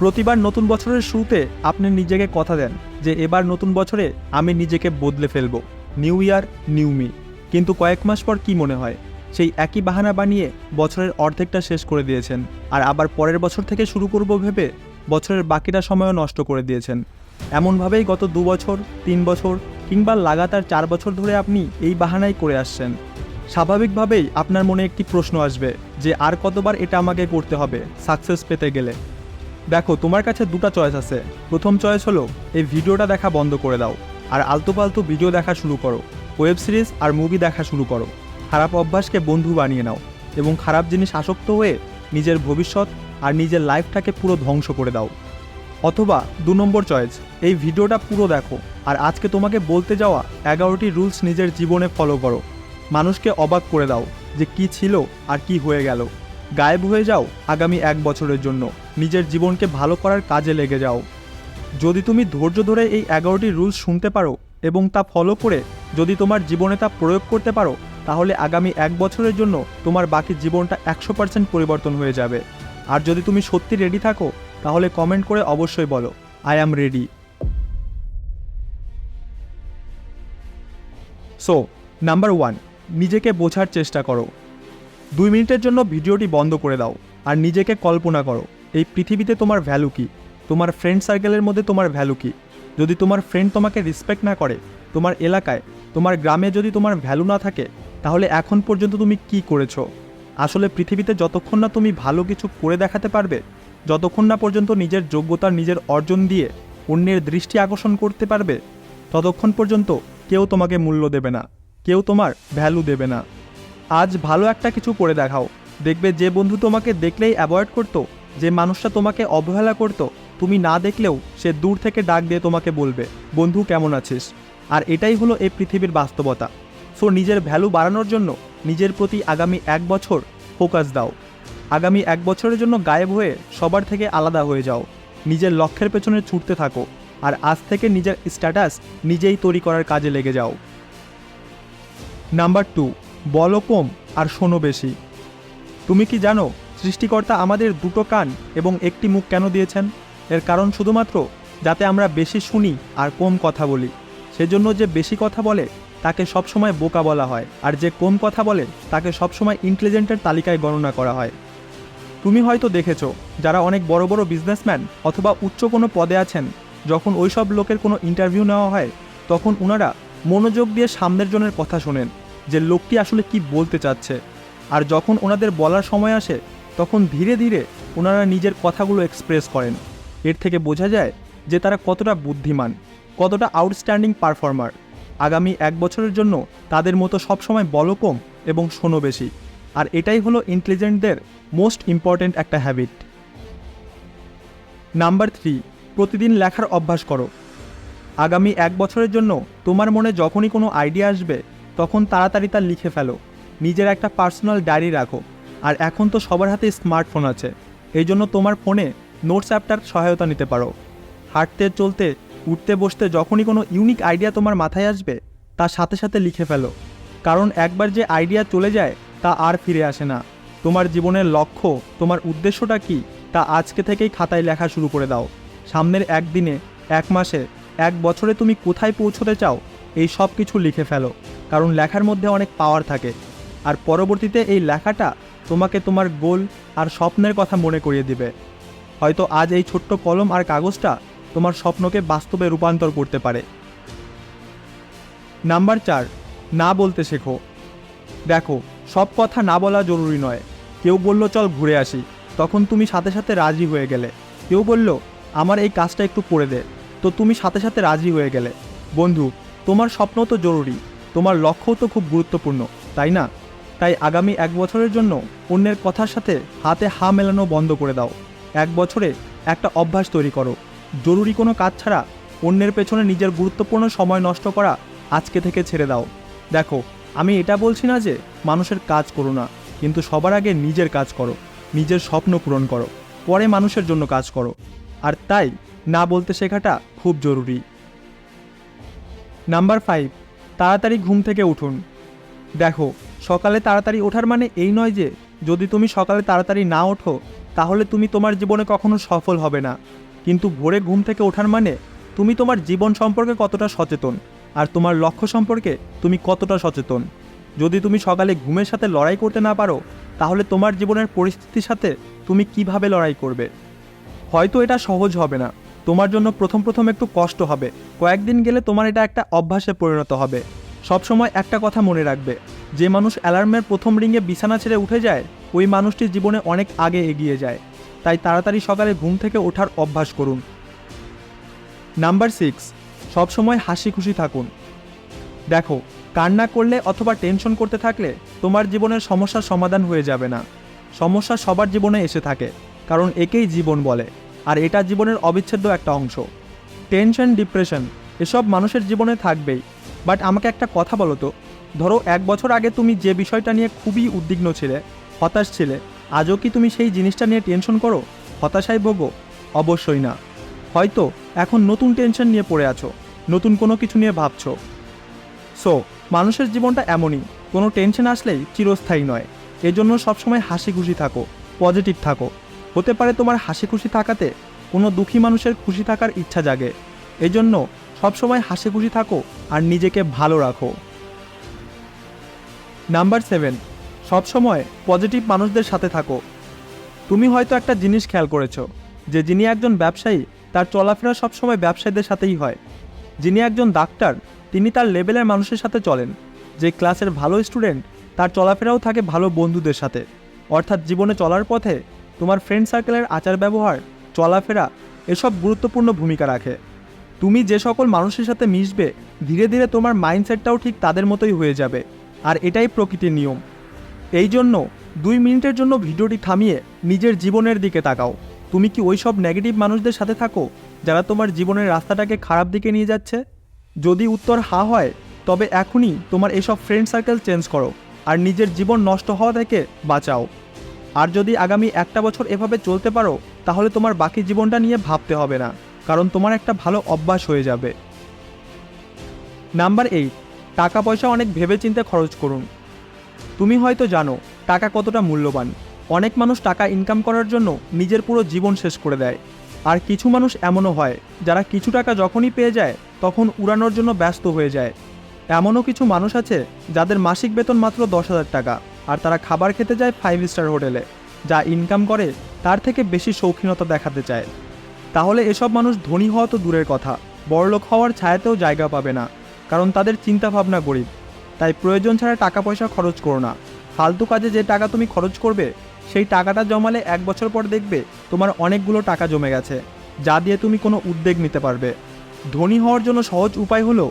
প্রতিবার নতুন বছরের শুরুতে আপনি নিজেকে কথা দেন যে এবার নতুন বছরে আমি নিজেকে বদলে ফেলব। নিউ ইয়ার নিউ মি কিন্তু কয়েক মাস পর কি মনে হয়? সেই একই বাহানা বানিয়ে বছরের অর্ধেকটা শেষ করে দিয়েছেন আর আবার পরের বছর থেকে শুরু করব ভেবে বছরের বাকিটা সময়ও নষ্ট করে দিয়েছেন। এমনভাবেই গত দু বছর, তিন বছর কিংবা লাগাতার চার বছর ধরে আপনি এই বাহানাই করে আসছেন। স্বাভাবিকভাবেই আপনার মনে একটি প্রশ্ন আসবে যে আর কতবার এটা আমাকে করতে হবে সাকসেস পেতে গেলে? দেখো, তোমার কাছে দুটো চয়েস আছে। প্রথম চয়েস হলো, এই ভিডিওটা দেখা বন্ধ করে দাও, আর আলতু পালতু ভিডিও দেখা শুরু করো ওয়েব সিরিজ আর মুভি দেখা শুরু করো। খারাপ অভ্যাসকে বন্ধু বানিয়ে নাও, এবং খারাপ জিনিস আসক্ত হয়ে নিজের ভবিষ্যৎ আর নিজের লাইফটাকে পুরো ধ্বংস করে দাও। অথবা দু নম্বর চয়েস এই ভিডিওটা পুরো দেখো, আর আজকে তোমাকে বলতে যাওয়া এগারোটি রুলস নিজের জীবনে ফলো করো। মানুষকে অবাক করে দাও যে কি ছিল আর কি হয়ে গেল। গায়েব হয়ে যাও আগামী এক বছরের জন্য। নিজের জীবনকে ভালো করার কাজে লেগে যাও। যদি তুমি ধৈর্য ধরে এই এগারোটি রুলস শুনতে পারো এবং তা ফলো করে যদি তোমার জীবনে তা প্রয়োগ করতে পারো, তাহলে আগামী এক বছরের জন্য তোমার বাকি জীবনটা একশো পার্সেন্ট পরিবর্তন হয়ে যাবে। আর যদি তুমি সত্যি রেডি থাকো, তাহলে কমেন্ট করে অবশ্যই বলো I am ready so number one নিজেকে বোঝার চেষ্টা করো। দুই মিনিটের জন্য ভিডিওটি বন্ধ করে দাও আর নিজেকে কল্পনা করো, এই পৃথিবীতে তোমার ভ্যালু কী? তোমার ফ্রেন্ড সার্কেলের মধ্যে তোমার ভ্যালু কী? যদি তোমার ফ্রেন্ড তোমাকে রেসপেক্ট না করে, তোমার এলাকায়, তোমার গ্রামে যদি তোমার ভ্যালু না থাকে, তাহলে এখন পর্যন্ত তুমি কি করেছ? আসলে পৃথিবীতে যতক্ষণ না তুমি ভালো কিছু করে দেখাতে পারবে, যতক্ষণ না পর্যন্ত নিজের যোগ্যতার নিজের অর্জন দিয়ে অন্যের দৃষ্টি আকর্ষণ করতে পারবে, ততক্ষণ পর্যন্ত কেউ তোমাকে মূল্য দেবে না, কেউ তোমার ভ্যালু দেবে না। আজ ভালো একটা কিছু করে দেখাও। দেখবে যে বন্ধু তোমাকে দেখলেই অ্যাভয়েড করতো, যে মানুষটা তোমাকে অবহেলা করতো, তুমি না দেখলেও সে দূর থেকে ডাক দিয়ে তোমাকে বলবে, বন্ধু, কেমন আছিস? আর এটাই হলো এই পৃথিবীর বাস্তবতা। সো নিজের ভ্যালু বাড়ানোর জন্য নিজের প্রতি আগামী এক বছর ফোকাস দাও। আগামী এক বছরের জন্য গায়েব হয়ে সবার থেকে আলাদা হয়ে যাও। নিজের লক্ষ্যের পেছনে ছুটতে থাকো আর আজ থেকে নিজের স্ট্যাটাস নিজেই তৈরি করার কাজে লেগে যাও। নাম্বার টু বলো কম আর শোনো বেশি। তুমি কি জানো, সৃষ্টিকর্তা আমাদের দুটো কান এবং একটি মুখ কেন দিয়েছেন? এর কারণ শুধুমাত্র যাতে আমরা বেশি শুনি আর কম কথা বলি। সেজন্য যে বেশি কথা বলে, তাকে সবসময় বোকা বলা হয়, আর যে কম কথা বলে, তাকে সবসময় ইন্টেলিজেন্টের তালিকায় গণনা করা হয়। তুমি হয়তো দেখেছ, যারা অনেক বড় বড় বিজনেসম্যান অথবা উচ্চ কোনো পদে আছেন, যখন ওইসব লোকের কোনো ইন্টারভিউ নেওয়া হয়, তখন ওনারা মনোযোগ দিয়ে সামনের জনের কথা শোনেন। যে লোকটি আসলে কি বলতে চাচ্ছে। আর যখন ওনাদের বলার সময় আসে, তখন ধীরে ধীরে ওনারা নিজের কথাগুলো এক্সপ্রেস করেন। এর থেকে বোঝা যায় যে তারা কতটা বুদ্ধিমান, কতটা আউটস্ট্যান্ডিং পারফর্মার আগামী এক বছরের জন্য তাদের মতো সবসময় বলো কম এবং শোনো বেশি আর এটাই হলো ইন্টেলিজেন্টদের মোস্ট ইম্পর্ট্যান্ট একটা হ্যাবিট নাম্বার থ্রি প্রতিদিন লেখার অভ্যাস করো। আগামী এক বছরের জন্য তোমার মনে যখনই কোনো আইডিয়া আসবে তখন তাড়াতাড়ি তা লিখে ফেলো। নিজের একটা পার্সোনাল ডায়েরি রাখো। আর এখন তো সবার হাতে স্মার্টফোন আছে। এই জন্য তোমার ফোনে নোটস অ্যাপটার সহায়তা নিতে পারো। হাঁটতে, চলতে, উঠতে, বসতে যখনই কোনো ইউনিক আইডিয়া তোমার মাথায় আসবে, তার সাথে সাথে লিখে ফেলো। কারণ একবার যে আইডিয়া চলে যায়, তা আর ফিরে আসে না। তোমার জীবনের লক্ষ্য, তোমার উদ্দেশ্যটা কি, তা আজকে থেকেই খাতায় লেখা শুরু করে দাও। সামনের একদিনে, এক মাসে, এক বছরে তুমি কোথায় পৌঁছতে চাও, এই সব কিছু লিখে ফেলো। কারণ লেখার মধ্যে অনেক পাওয়ার থাকে। আর পরবর্তীতে এই লেখাটা তোমাকে তোমার গোল আর স্বপ্নের কথা মনে করিয়ে দিবে। হয়তো আজ এই ছোট্ট কলম আর কাগজটা তোমার স্বপ্নকে বাস্তবে রূপান্তর করতে পারে। নাম্বার চার, না বলতে শেখো। দেখো, সব কথা না বলা জরুরি নয়। কেউ বলল, চল ঘুরে আসি। তখন তুমি সাথে সাথে রাজি হয়ে গেলে। কেউ বলল, আমার এই কাজটা একটু করে দে। তো তুমি সাথে সাথে রাজি হয়ে গেলে। বন্ধু, তোমার স্বপ্ন তো জরুরি। তোমার লক্ষ্যও তো খুব গুরুত্বপূর্ণ, তাই না? তাই আগামী এক বছরের জন্য অন্যের কথার সাথে হাতে হা মেলানো বন্ধ করে দাও। এক বছরে একটা অভ্যাস তৈরি করো। জরুরি কোনো কাজ ছাড়া অন্যের পেছনে নিজের গুরুত্বপূর্ণ সময় নষ্ট করা আজকে থেকে ছেড়ে দাও। দেখো, আমি এটা বলছি না যে মানুষের কাজ করো না, কিন্তু সবার আগে নিজের কাজ করো, নিজের স্বপ্ন পূরণ করো, পরে মানুষের জন্য কাজ করো। আর তাই না বলতে শেখাটা খুব জরুরি। নাম্বার ফাইভ তাড়াতাড়ি ঘুম থেকে উঠুন। দেখো, সকালে তাড়াতাড়ি ওঠার মানে এই নয় যে, যদি তুমি সকালে তাড়াতাড়ি না ওঠো, তাহলে তুমি তোমার জীবনে কখনো সফল হবে না। কিন্তু ভোরে ঘুম থেকে ওঠার মানে তুমি তোমার জীবন সম্পর্কে কতটা সচেতন, আর তোমার লক্ষ্য সম্পর্কে তুমি কতটা সচেতন। যদি তুমি সকালে ঘুমের সাথে লড়াই করতে না পারো, তাহলে তোমার জীবনের পরিস্থিতির সাথে তুমি কীভাবে লড়াই করবে? হয়তো এটা সহজ হবে না। তোমার জন্য প্রথম প্রথম একটু কষ্ট হবে। কয়েকদিন গেলে তোমার এটা একটা অভ্যাসে পরিণত হবে। সবসময় একটা কথা মনে রাখবে, যে মানুষ অ্যালার্মের প্রথম রিংয়ে বিছানা ছেড়ে উঠে যায়, ওই মানুষটির জীবনে অনেক আগে এগিয়ে যায়। তাই তাড়াতাড়ি সকালে ঘুম থেকে ওঠার অভ্যাস করুন। নাম্বার সিক্স, সবসময় হাসি খুশি থাকুন। দেখো, কান্না করলে অথবা টেনশন করতে থাকলে তোমার জীবনের সমস্যার সমাধান হয়ে যাবে না। সমস্যা সবার জীবনে এসে থাকে, কারণ একেই জীবন বলে। আর এটা জীবনের অবিচ্ছেদ্য একটা অংশ। টেনশন ডিপ্রেশন এসব মানুষের জীবনে থাকবেই। বাট আমাকে একটা কথা বলো তো। ধরো এক বছর আগে তুমি যে বিষয়টা নিয়ে খুবই উদ্বিগ্ন ছিলে, হতাশ ছিলে, আজও কি তুমি সেই জিনিসটা নিয়ে টেনশন করো? হতাশায় ভোগো? অবশ্যই না। হয়তো এখন নতুন টেনশন নিয়ে পড়ে আছো, নতুন কোনো কিছু নিয়ে ভাবছ। সো মানুষের জীবনটা এমনই। কোনো টেনশন আসলেই চিরস্থায়ী নয়। এজন্য সবসময় হাসি খুশি থাকো পজিটিভ থাকো। হতে পারে তোমার হাসি খুশি থাকাতে কোনো দুঃখী মানুষের খুশি থাকার ইচ্ছা জাগে। এজন্য সবসময় হাসি খুশি থাকো আর নিজেকে ভালো রাখো। নাম্বার সেভেন, সবসময় পজিটিভ মানুষদের সাথে থাকো। তুমি হয়তো একটা জিনিস খেয়াল করেছ, যে যিনি একজন ব্যবসায়ী, তার চলাফেরা সবসময় ব্যবসায়ীদের সাথেই হয়। যিনি একজন ডাক্তার, তিনি তার লেভেলের মানুষের সাথে চলেন। যে ক্লাসের ভালো স্টুডেন্ট, তার চলাফেরাও থাকে ভালো বন্ধুদের সাথে। অর্থাৎ জীবনে চলার পথে তোমার ফ্রেন্ড সার্কেলের আচার ব্যবহার, চলাফেরা এসব গুরুত্বপূর্ণ ভূমিকা রাখে। তুমি যে সকল মানুষের সাথে মিশবে, ধীরে ধীরে তোমার মাইন্ডসেটটাও ঠিক তাদের মতোই হয়ে যাবে। আর এটাই প্রকৃতির নিয়ম। এই জন্য দুই মিনিটের জন্য ভিডিওটি থামিয়ে নিজের জীবনের দিকে তাকাও। তুমি কি ওই সব নেগেটিভ মানুষদের সাথে থাকো, যারা তোমার জীবনের রাস্তাটাকে খারাপ দিকে নিয়ে যাচ্ছে? যদি উত্তর হা হয়, তবে এখনই তোমার এসব ফ্রেন্ড সার্কেল চেঞ্জ করো, আর নিজের জীবন নষ্ট হওয়া থেকে বাঁচাও। আর যদি আগামী একটা বছর এভাবে চলতে পারো, তাহলে তোমার বাকি জীবনটা নিয়ে ভাবতে হবে না, কারণ তোমার একটা ভালো অভ্যাস হয়ে যাবে। নাম্বার এইট টাকা পয়সা অনেক ভেবেচিন্তে খরচ করুন। তুমি হয়তো জানো, টাকা কতটা মূল্যবান। অনেক মানুষ টাকা ইনকাম করার জন্য নিজের পুরো জীবন শেষ করে দেয়। আর কিছু মানুষ এমনও হয়, যারা কিছু টাকা যখনই পেয়ে যায়, তখন উড়ানোর জন্য ব্যস্ত হয়ে যায়। এমনও কিছু মানুষ আছে, যাদের মাসিক বেতন মাত্র দশ হাজার টাকা। আর তারা খাবার খেতে যায় ফাইভ স্টার হোটেলে, যা ইনকাম করে, তার থেকে বেশি শৌখিনতা দেখাতে চায়। তাহলে এসব মানুষ ধনী হওয়া তো দূরের কথা, বড়লোক হওয়ার ছায়াতেও জায়গা পাবে না, কারণ তাদের চিন্তাভাবনা গরিব। তাই প্রয়োজন ছাড়া টাকা পয়সা খরচ করো না। ফালতু কাজে যে টাকা তুমি খরচ করবে, সেই টাকাটা জমালে এক বছর পর দেখবে তোমার অনেকগুলো টাকা জমে গেছে, যা দিয়ে তুমি কোনো উদ্বেগ নিতে পারবে। ধনী হওয়ার জন্য সহজ উপায় হলো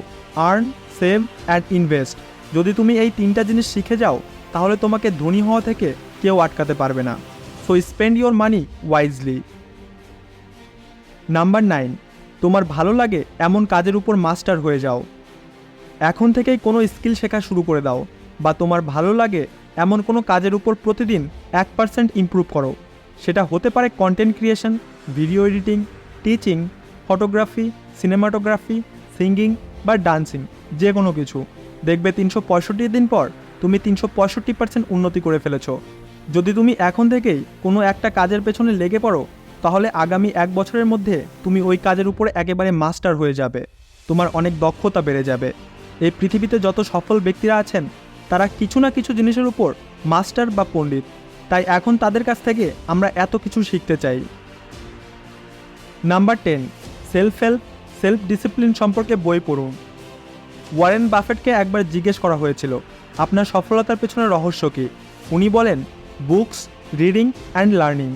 আর্ন সেভ অ্যান্ড ইনভেস্ট যদি তুমি এই তিনটা জিনিস শিখে যাও তাহলে তোমাকে ধনী হওয়া থেকে কেউ আটকাতে পারবে না। So spend your money wisely number nine তোমার ভালো লাগে এমন কাজের উপর মাস্টার হয়ে যাও। এখন থেকেই কোনো স্কিল শেখা শুরু করে দাও বা তোমার ভালো লাগে এমন কোনো কাজের উপর প্রতিদিন এক পার্সেন্ট ইমপ্রুভ করো। সেটা হতে পারে content creation video editing teaching photography cinematography singing বা ডান্সিং যে কোনো কিছু। দেখবে তিনশো পঁয়ষট্টি দিন পর তুমি তিনশো পঁয়ষট্টি পার্সেন্ট উন্নতি করে ফেলেছো। যদি তুমি এখন থেকেই কোনো একটা কাজের পেছনে লেগে পড়ো, তাহলে আগামী এক বছরের মধ্যে তুমি ওই কাজের উপরে একেবারে মাস্টার হয়ে যাবে। তোমার অনেক দক্ষতা বেড়ে যাবে। এই পৃথিবীতে যত সফল ব্যক্তিরা আছেন, তারা কিছু না কিছু জিনিসের উপর মাস্টার বা পণ্ডিত। তাই এখন তাদের কাছ থেকে আমরা এত কিছু শিখতে চাই। Number ten self help self discipline সম্পর্কে বই পড়ুন। ওয়ারেন বাফেটকে একবার জিজ্ঞেস করা হয়েছিল আপনার সফলতার পেছনে রহস্য কী? উনি বলেন, books, reading and learning.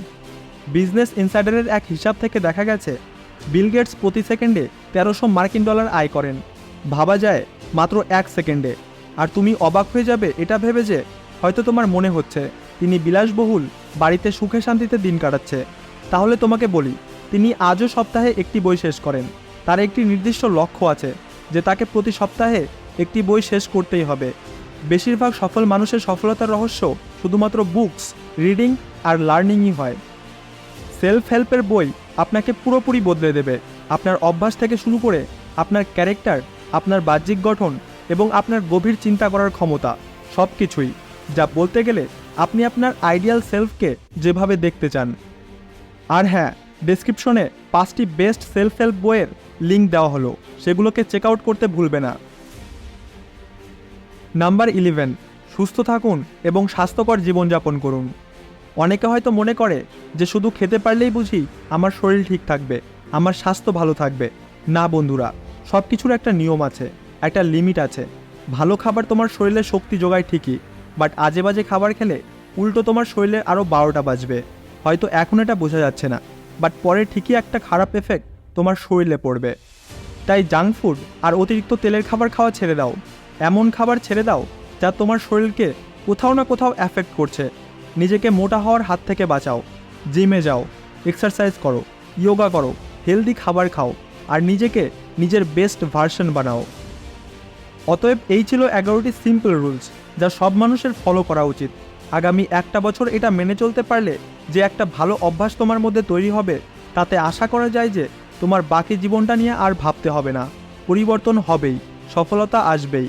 Business ইনসাইডারের এক হিসাব থেকে দেখা গেছে, বিল গেটস প্রতি সেকেন্ডে তেরোশো মার্কিন ডলার আয় করেন। ভাবা যায়, মাত্র এক সেকেন্ডে। আর তুমি অবাক হয়ে যাবে এটা ভেবে যে, হয়তো তোমার মনে হচ্ছে, তিনি বিলাসবহুল, বাড়িতে সুখে শান্তিতে দিন কাটাচ্ছে। তাহলে তোমাকে বলি, তিনি আজও সপ্তাহে একটি বই শেষ করেন। তার একটি নির্দিষ্ট লক্ষ্য আছে, যে তাকে প্রতি সপ্তাহে একটি বই শেষ করতেই হবে। বেশিরভাগ সফল মানুষের সফলতার রহস্য শুধুমাত্র বুকস, রিডিং আর লার্নিংই হয়। সেলফ হেল্পের বই আপনাকে পুরোপুরি বদলে দেবে। আপনার অভ্যাস থেকে শুরু করে আপনার ক্যারেক্টার, আপনার বাহ্যিক গঠন এবং আপনার গভীর চিন্তা করার ক্ষমতা সব কিছুই যা বলতে গেলে আপনি আপনার আইডিয়াল সেলফকে যেভাবে দেখতে চান। আর হ্যাঁ ডেসক্রিপশনে পাঁচটি বেস্ট সেলফ হেল্প বইয়ের লিঙ্ক দেওয়া হলো। সেগুলোকে চেক আউট করতে ভুলবে না। নাম্বার ইলেভেন, সুস্থ থাকুন এবং স্বাস্থ্যকর জীবনযাপন করুন। অনেকে হয়তো মনে করে যে শুধু খেতে পারলেই বুঝি আমার শরীর ঠিক থাকবে, আমার স্বাস্থ্য ভালো থাকবে। না বন্ধুরা সব কিছুর একটা নিয়ম আছে, একটা লিমিট আছে। ভালো খাবার তোমার শরীরে শক্তি যোগায় ঠিকই, বাট আজে বাজে খাবার খেলে উল্টো তোমার শরীরে আরও বারোটা বাজবে। হয়তো এখন এটা বোঝা যাচ্ছে না, বাট পরে ঠিকই একটা খারাপ এফেক্ট তোমার শরীরে পড়বে। তাই জাঙ্ক ফুড আর অতিরিক্ত তেলের খাবার খাওয়া ছেড়ে দাও। এমন খাবার ছেড়ে দাও যা তোমার শরীরকে কোথাও না কোথাও অ্যাফেক্ট করছে। নিজেকে মোটা হওয়ার হাত থেকে বাঁচাও। জিমে যাও। এক্সারসাইজ করো। যোগা করো। হেলদি খাবার খাও। আর নিজেকে নিজের বেস্ট ভার্সন বানাও। অতএব এই ছিল এগারোটি সিম্পল রুলস যা সব মানুষের ফলো করা উচিত। আগামী একটা বছর এটা মেনে চলতে পারলে যে একটা ভালো অভ্যাস তোমার মধ্যে তৈরি হবে, তাতে আশা করা যায় যে তোমার বাকি জীবনটা নিয়ে আর ভাবতে হবে না। পরিবর্তন হবেই। সফলতা আসবেই।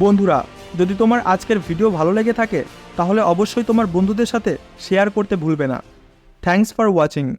বন্ধুরা, যদি তোমার আজকের ভিডিও ভালো লেগে থাকে, তাহলে অবশ্যই তোমার বন্ধুদের সাথে শেয়ার করতে ভুলবে না। Thanks for watching